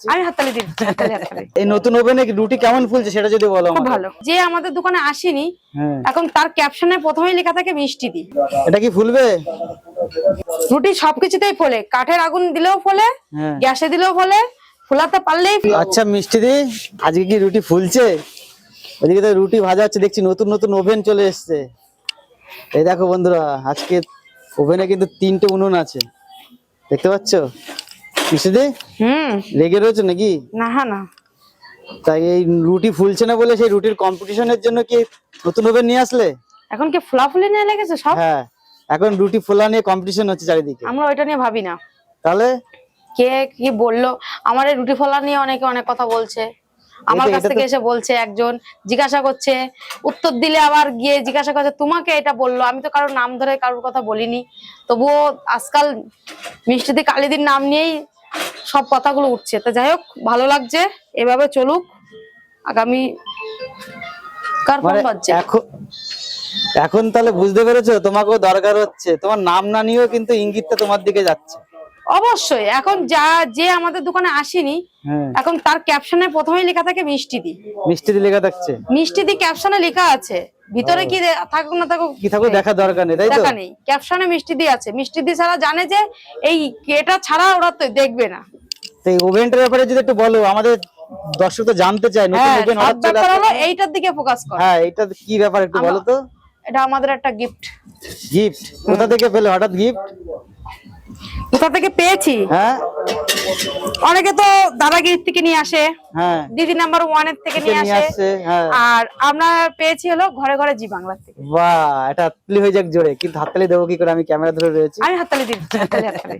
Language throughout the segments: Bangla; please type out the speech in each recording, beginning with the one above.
আমি হাততালি দিই এই নতুন ওভেনে রুটি কেমন ফুলছে সেটা যদি বলো খুব ভালো। যে আমাদের দোকানে আসেনি হ্যাঁ। এখন তার ক্যাপশনে প্রথমেই লেখা থাকে মিষ্টি দি। এটা কি ফুলবে? রুটি সবকিছুতেই ফোলে। কাঠের আগুন দিলেও ফোলে হ্যাঁ। গ্যাসে দিলেও ফোলে ফোলাতে পারলেই আচ্ছা মিষ্টি দি আজকে কি রুটি ফুলছে? ওদিকে তো রুটি ভাজা হচ্ছে দেখছি নতুন নতুন ওভেন চলে এসছে। এই দেখো বন্ধুরা আজকে ওভেনে কিন্তু তিনটে উনুন আছে। দেখতে পাচ্ছ? মিষ্টি হুম। রেগে রয়েছে নাকি? না হ্যাঁ না। তাই এই রুটি ফুলছে না বলে সেই রুটির কম্পিটিশনের জন্য কি নতুন ওভেন নিয়ে আসলে? এখন কি ফোলাফুলি নিয়ে লেগেছে সব? হ্যাঁ এখন রুটি ফোলা নিয়ে কম্পিটিশন হচ্ছে চারিদিকে। আমরা ওইটা নিয়ে ভাবি না। তাহলে? কে কি বলল? আমার এই রুটি ফোলা নিয়ে অনেকে অনেক কথা বলছে। আমার কাছ থেকে এসে বলছে একজন জিজ্ঞাসা করছে উত্তর দিলে আবার গিয়ে জিজ্ঞাসা করছে তোমাকে এটা বলল? আমি তো কারোর নাম ধরে কারোর কথা বলিনি। তবুও আজকাল মিষ্টিদি কালিদির নাম নিয়েই সব কথাগুলো উঠছে। তো যাই হোক ভালো লাগছে এভাবে চলুক আগামী কার ফোন মানে বাজছে? এখন তাহলে বুঝতে পেরেছ তোমাকেও দরকার হচ্ছে। তোমার নাম না নিয়েও কিন্তু ইঙ্গিতটা তোমার দিকে যাচ্ছে। অবশ্যই এখন যা যে আমাদের দোকানে আসেনি হ্যাঁ। এখন তার ক্যাপশনে প্রথমেই লেখা থাকে মিষ্টি দি। মিষ্টি দিয়ে লেখা থাকছে। মিষ্টি দি ক্যাপশনে লেখা আছে। ভিতরে কি থাকুক না থাকুক কি থাকুক দেখা দরকার নেই তাই তো? দেখা নেই। ক্যাপশনে মিষ্টি দি আছে। মিষ্টি দি ছাড়া জানে যে এই এটা ছাড়া ওরা তো দেখবে না। তো এই ওভেনটার ব্যাপারে যদি একটু বলো আমাদের দর্শক তো জানতে চায় নতুন ওভেন হঠাৎ চলে এইটার দিকে ফোকাস কর। হ্যাঁ এটা কি ব্যাপার একটু বলো তো? এটা আমাদের একটা গিফট গিফট কোথা থেকে পেলে? হঠাৎ গিফট কোথা থেকে পেয়েছি? হ্যাঁ? অনেকে তো দাদাগির থেকে নিয়ে আসে হ্যাঁ। দিদি নাম্বার ওয়ানের থেকে নিয়ে আসে হ্যাঁ। আর আমরা পেয়েছি হলো ঘরে ঘরে জি বাংলা থেকে। বাহ এটা হাততালি হয়ে যাক জোরে কিন্তু হাততালি দেবো কি করে? আমি ক্যামেরা ধরে রয়েছি। আমি হাততালি দিচ্ছি হাততালি হাততালি।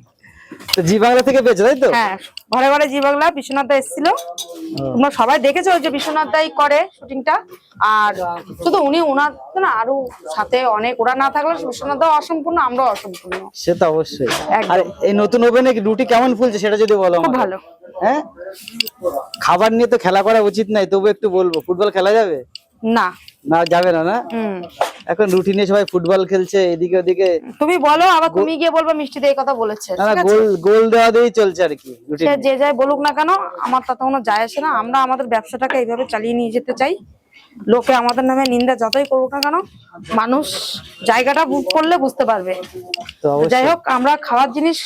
তো জি বাংলা থেকে পেয়েছ তাই তো? হ্যাঁ। ঘরে ঘরে জি বাংলা বিশ্বনাথ দা এসেছিল তোমরা সবাই দেখেছ যে বিশ্বনাথ দাই করে শুটিংটা। আর শুধু উনি ওনার না আরও সাথে অনেক ওরা না থাকলে বিশ্বনাথ দা অসম্পূর্ণ আমরাও অসম্পূর্ণ। সে তো অবশ্যই। আর এই নতুন ওভেনে রুটি কেমন ফুলছে সেটা যদি বলো খুব ভালো। হ্যাঁ? খাবার নিয়ে তো খেলা করা উচিত নাই তবু একটু বলব ফুটবল খেলা যাবে? না। না যাবে না না? হুম। এখন রুটিনে সবাই ফুটবল খেলছে এদিকে ওদিকে। তুমি বলো আবার তুমি গিয়ে বলবে মিষ্টি দিয়ে কথা বলেছে। না? গোল গোল দেওয়া দিয়েই চলছে আর কি সে যে যাই বলুক না কেন আমার তাতে কোনো যায় আসে না। আমরা আমাদের ব্যবসাটাকে এইভাবে চালিয়ে নিয়ে যেতে চাই। লোকে আমাদের নামে নিন্দা যতই করুক না কেন মানুষ জায়গাটা বুঝ করলে বুঝতে পারবে। যাই হোক আমরা খাওয়ার জিনিস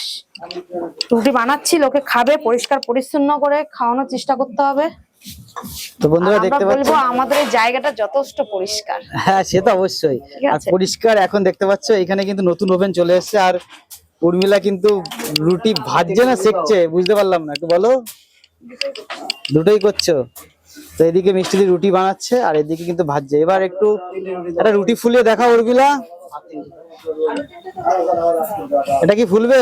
রুটি বানাচ্ছি লোকে খাবে পরিষ্কার পরিচ্ছন্ন করে খাওয়ানোর চেষ্টা করতে হবে। তো বন্ধুরা দেখতে পাচ্ছ আমাদের এই জায়গাটা যথেষ্ট পরিষ্কার। হ্যাঁ সে তো অবশ্যই। আর পরিষ্কার এখন দেখতে পাচ্ছ এখানে কিন্তু নতুন ওভেন চলে এসেছে আর উর্মিলা কিন্তু রুটি ভাজছে না সেকছে বুঝতে পারলাম না একটু বলো। দুটোই করছ। তো এদিকে মিষ্টি রুটি বানাচ্ছে আর এদিকে কিন্তু ভাজছে। এবার একটু একটা রুটি ফুলিয়ে দেখা উর্মিলা। এটা কি ফুলবে?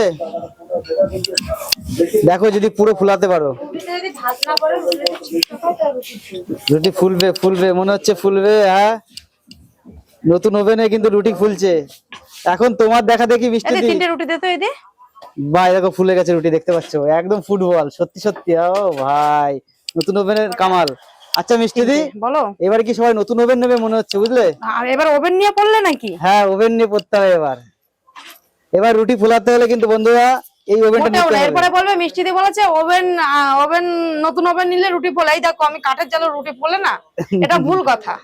দেখো যদি পুরো ফুলাতে পারো। রুটি ফুলবে ফুলবে মনে হচ্ছে ফুলবে হ্যাঁ? নতুন ওভেনে কিন্তু রুটি ফুলছে। এখন তোমার দেখা দেখি মিষ্টি দি। তিনটে রুটি দিতে এদি ভাই দেখো ফুলে গেছে রুটি দেখতে পাচ্ছ? একদম ফুটবল সত্যি সত্যি। ও ভাই নতুন ওভেনের কামাল। আচ্ছা মিষ্টি দি বলো। এবার কি সবাই নতুন ওভেন নেবে মনে হচ্ছে বুঝলে? আর এবার ওভেন নিয়ে পড়লে নাকি? হ্যাঁ ওভেন নিয়ে পড়তে হবে এবার। এবার রুটি ফুলাতে হলে কিন্তু বন্ধুরা এই ওভেনটা নিতে হবে। এরপরে বলবে মিষ্টি দিয়ে বলেছে ওভেন ওভেন নতুন ওভেন নিলে রুটি ফোলে এই দেখো আমি কাঠের জালে রুটি ফোলে না এটা ভুল কথা।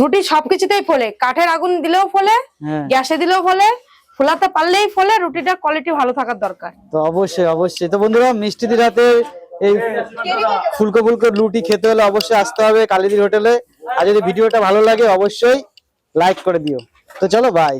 রুটি সবকিছুতেই ফোলে কাঠের আগুন দিলেও ফোলে হ্যাঁ। গ্যাসে দিলেও ফোলে ফোলাতে পারলেই ফোলে রুটিটা কোয়ালিটি ভালো থাকার দরকার। তো অবশ্যই অবশ্যই। তো বন্ধুরা মিষ্টি দি রাতে এই ফুলকো ফুলকো লুটি খেতে হলে অবশ্যই আসতে হবে কালীদির হোটেলে। আর যদি ভিডিওটা ভালো লাগে, অবশ্যই লাইক করে দিও। তো চলো বাই